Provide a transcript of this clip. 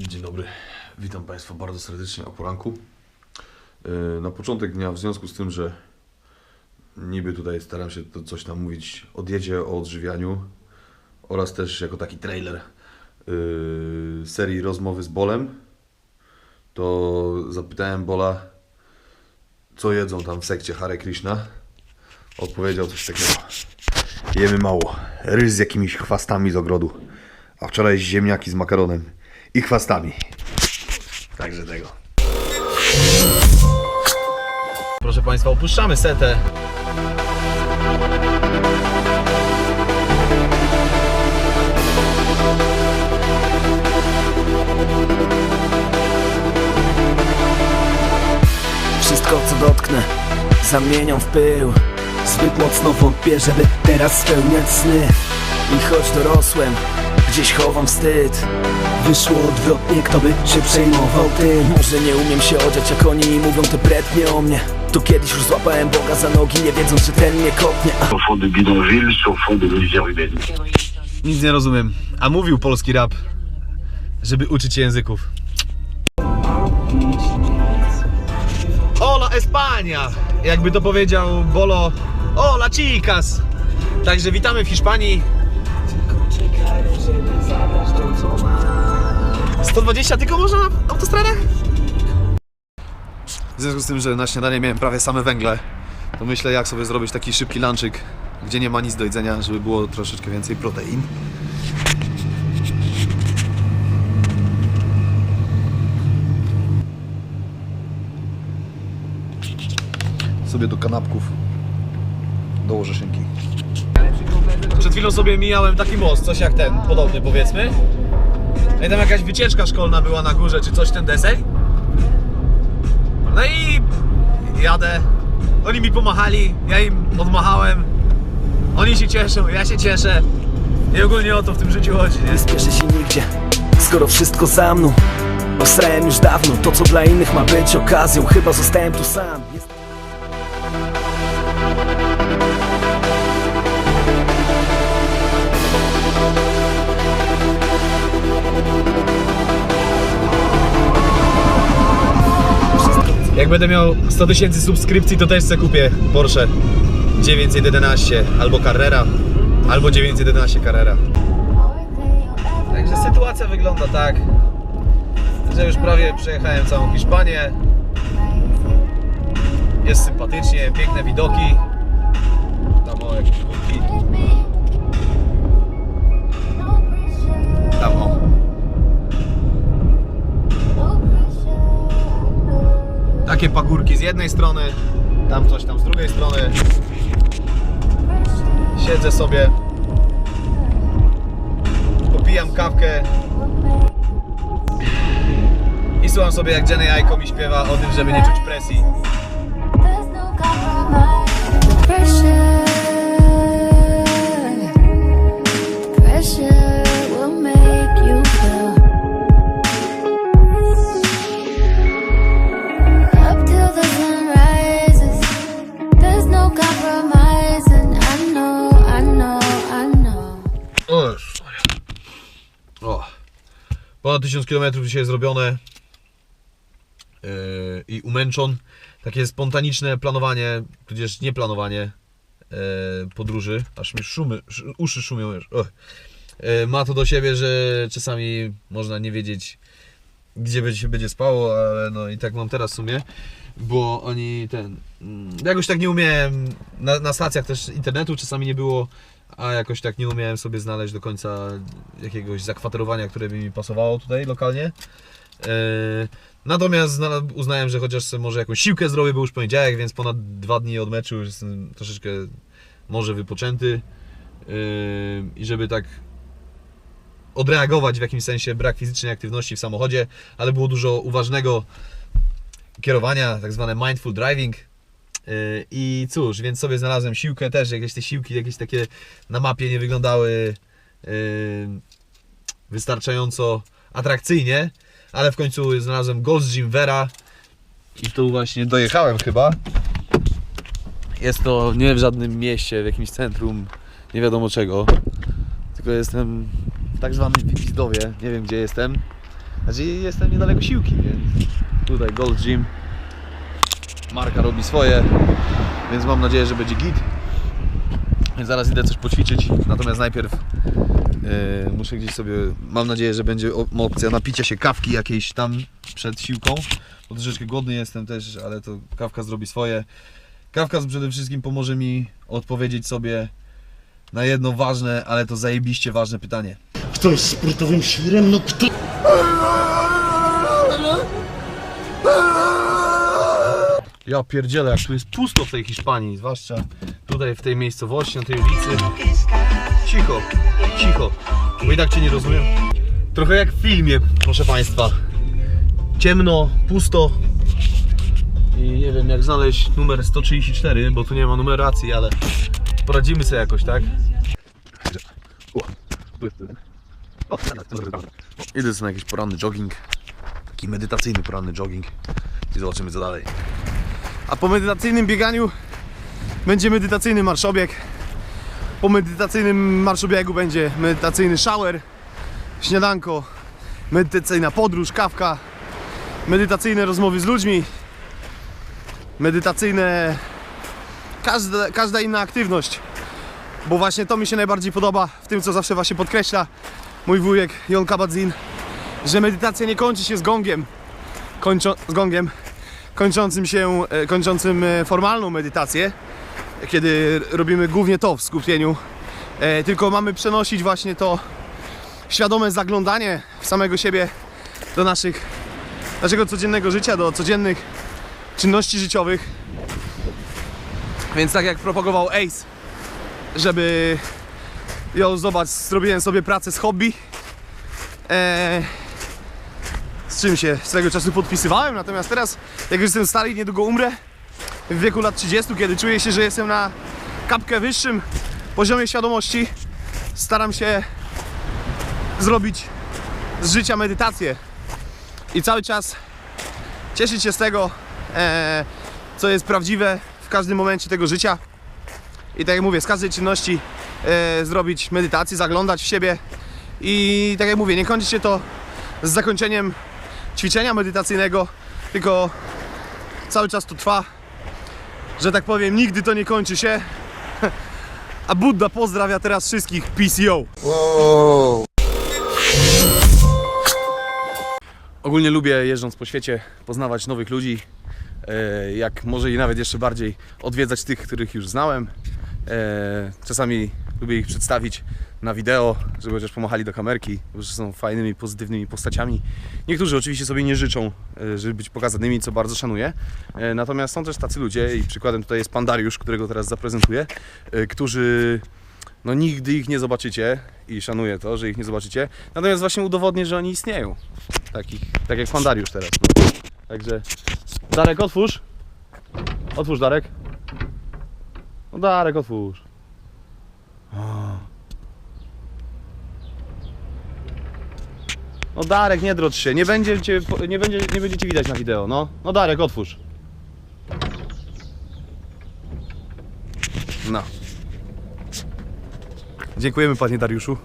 Dzień dobry, witam Państwa bardzo serdecznie o poranku. Yy, Na początek dnia, w związku z tym, że niby tutaj staram się to coś tam mówić o diecie, o odżywianiu oraz też jako taki trailer yy, serii rozmowy z Bolem, to zapytałem Bola, co jedzą tam w sekcie Hare Krishna. Odpowiedział coś takiego. Jemy mało. Ryż z jakimiś chwastami z ogrodu. A wczoraj ziemniaki z makaronem i chwastami. Także tego. Proszę Państwa, opuszczamy setę. Wszystko co dotknę zamieniam w pył Zbyt mocno wątpię, żeby teraz spełniać sny I choć dorosłem, gdzieś chowam wstyd Wyszło odwrotnie, kto by się przejmował tym Może nie umiem się odziać jak oni i mówią te brednie o mnie Tu kiedyś już złapałem Boga za nogi, nie wiedząc, że ten mnie kopnie A fond de bidonville, fond de misère humaine. Nic nie rozumiem. A mówił polski rap, żeby uczyć się języków. Hola Espania! Jakby to powiedział Bolo. Hola chicas! Także witamy w Hiszpanii. 120 tylko można na autostradach? W związku z tym, że na śniadanie miałem prawie same węgle, to myślę jak sobie zrobić taki szybki lunchik, gdzie nie ma nic do jedzenia, żeby było troszeczkę więcej protein. Sobie do kanapków dołożę szynki. Chwilą sobie mijałem taki most, coś jak ten, podobny powiedzmy. No I tam jakaś wycieczka szkolna była na górze, czy coś ten deseń. No i jadę. Oni mi pomachali, ja im odmachałem. Oni się cieszą, ja się cieszę. I ogólnie o to w tym życiu chodzi, nie spieszę się nigdzie Skoro wszystko za mną Osrałem już dawno to co dla innych ma być okazją Chyba zostałem tu sam Jak będę miał 100 tysięcy subskrypcji, to też sobie kupię Porsche 911 albo Carrera, albo 911 Carrera. Także sytuacja wygląda tak, że już prawie przejechałem całą Hiszpanię. Jest sympatycznie, piękne widoki. Tam o jakieś. Tam o. Takie pagórki z jednej strony, tam coś tam z drugiej strony. Siedzę sobie, popijam kawkę i słucham sobie jak Jenny Aiko mi śpiewa o tym, żeby nie czuć presji. Ponad 1000 km dzisiaj zrobione yy, i umęczon. Takie spontaniczne planowanie, tudzież nieplanowanie yy, podróży. Aż mi szumy, sz, uszy szumią już. Yy, ma to do siebie, że czasami można nie wiedzieć, gdzie będzie się będzie spało, ale no i tak mam teraz w sumie, bo oni ten. mm, Jakoś tak nie umiałem. Na, na stacjach też internetu czasami nie było, a jakoś tak nie umiałem sobie znaleźć do końca jakiegoś zakwaterowania, które by mi pasowało tutaj lokalnie. Yy, Natomiast uznałem, że chociaż może jakąś siłkę zrobię, bo już poniedziałek, więc ponad dwa dni od meczu już jestem troszeczkę może wypoczęty. Yy, I żeby tak odreagować w jakimś sensie brak fizycznej aktywności w samochodzie, ale było dużo uważnego kierowania, tak zwane mindful driving. Yy, I cóż, więc sobie znalazłem siłkę też, jakieś te siłki, jakieś takie na mapie nie wyglądały yy, wystarczająco atrakcyjnie, ale w końcu znalazłem Ghost Gym Vera i tu właśnie dojechałem chyba. Jest to nie w żadnym mieście, w jakimś centrum, nie wiadomo czego, tylko jestem w tak zwanym Wipizdowie, nie wiem gdzie jestem. Znaczy jestem niedaleko siłki, więc tutaj Gold Gym. Marka robi swoje, więc mam nadzieję, że będzie git. Więc zaraz idę coś poćwiczyć, natomiast najpierw yy, muszę gdzieś sobie, mam nadzieję, że będzie opcja napicia się kawki jakiejś tam przed siłką, bo troszeczkę głodny jestem też, ale to kawka zrobi swoje. Kawka przede wszystkim pomoże mi odpowiedzieć sobie na jedno ważne, ale to zajebiście ważne pytanie. Kto jest sportowym świrem? No kto? Ja pierdzielę, jak tu jest pusto w tej Hiszpanii, zwłaszcza tutaj w tej miejscowości, na tej ulicy. Cicho, cicho, bo i tak Cię nie rozumiem. Trochę jak w filmie, proszę Państwa. Ciemno, pusto i nie wiem jak znaleźć numer 134, bo tu nie ma numeracji, ale poradzimy sobie jakoś, tak? Idę sobie na jakiś poranny jogging, taki medytacyjny poranny jogging i zobaczymy co dalej. A po medytacyjnym bieganiu będzie medytacyjny marszobieg. Po medytacyjnym marszobiegu będzie medytacyjny shower, śniadanko, medytacyjna podróż, kawka, medytacyjne rozmowy z ludźmi, medytacyjne każda, każda inna aktywność. Bo właśnie to mi się najbardziej podoba w tym, co zawsze właśnie podkreśla mój wujek Jon Kabadzin, że medytacja nie kończy się z gongiem, kończą, z gongiem, kończącym się, e, kończącym e, formalną medytację, kiedy robimy głównie to w skupieniu, e, tylko mamy przenosić właśnie to świadome zaglądanie w samego siebie do naszych, naszego codziennego życia, do codziennych czynności życiowych. Więc tak jak propagował Ace, żeby ją zobacz, zrobiłem sobie pracę z hobby. E, z czym się swego czasu podpisywałem, natomiast teraz, jak już jestem stary i niedługo umrę, w wieku lat 30, kiedy czuję się, że jestem na kapkę wyższym poziomie świadomości, staram się zrobić z życia medytację i cały czas cieszyć się z tego, e, co jest prawdziwe w każdym momencie tego życia. I tak jak mówię, z każdej czynności e, zrobić medytację, zaglądać w siebie i tak jak mówię, nie kończy się to z zakończeniem ćwiczenia medytacyjnego, tylko cały czas to trwa, że tak powiem, nigdy to nie kończy się. A Buddha pozdrawia teraz wszystkich PCO. Ogólnie lubię jeżdżąc po świecie poznawać nowych ludzi, e, jak może i nawet jeszcze bardziej odwiedzać tych, których już znałem. E, Czasami lubię ich przedstawić na wideo, żeby chociaż pomachali do kamerki, bo są fajnymi, pozytywnymi postaciami. Niektórzy oczywiście sobie nie życzą, e, żeby być pokazanymi, co bardzo szanuję. E, Natomiast są też tacy ludzie i przykładem tutaj jest pan Dariusz, którego teraz zaprezentuję, e, którzy no nigdy ich nie zobaczycie i szanuję to, że ich nie zobaczycie. Natomiast właśnie udowodnię, że oni istnieją. Takich, tak jak pan Dariusz teraz. No. Także Darek, otwórz. Otwórz Darek. No Darek, otwórz. No Darek, nie drocz się, nie będzie cię, nie będzie, nie będzie cię widać na wideo, no. No Darek, otwórz. No. Dziękujemy panie Dariuszu.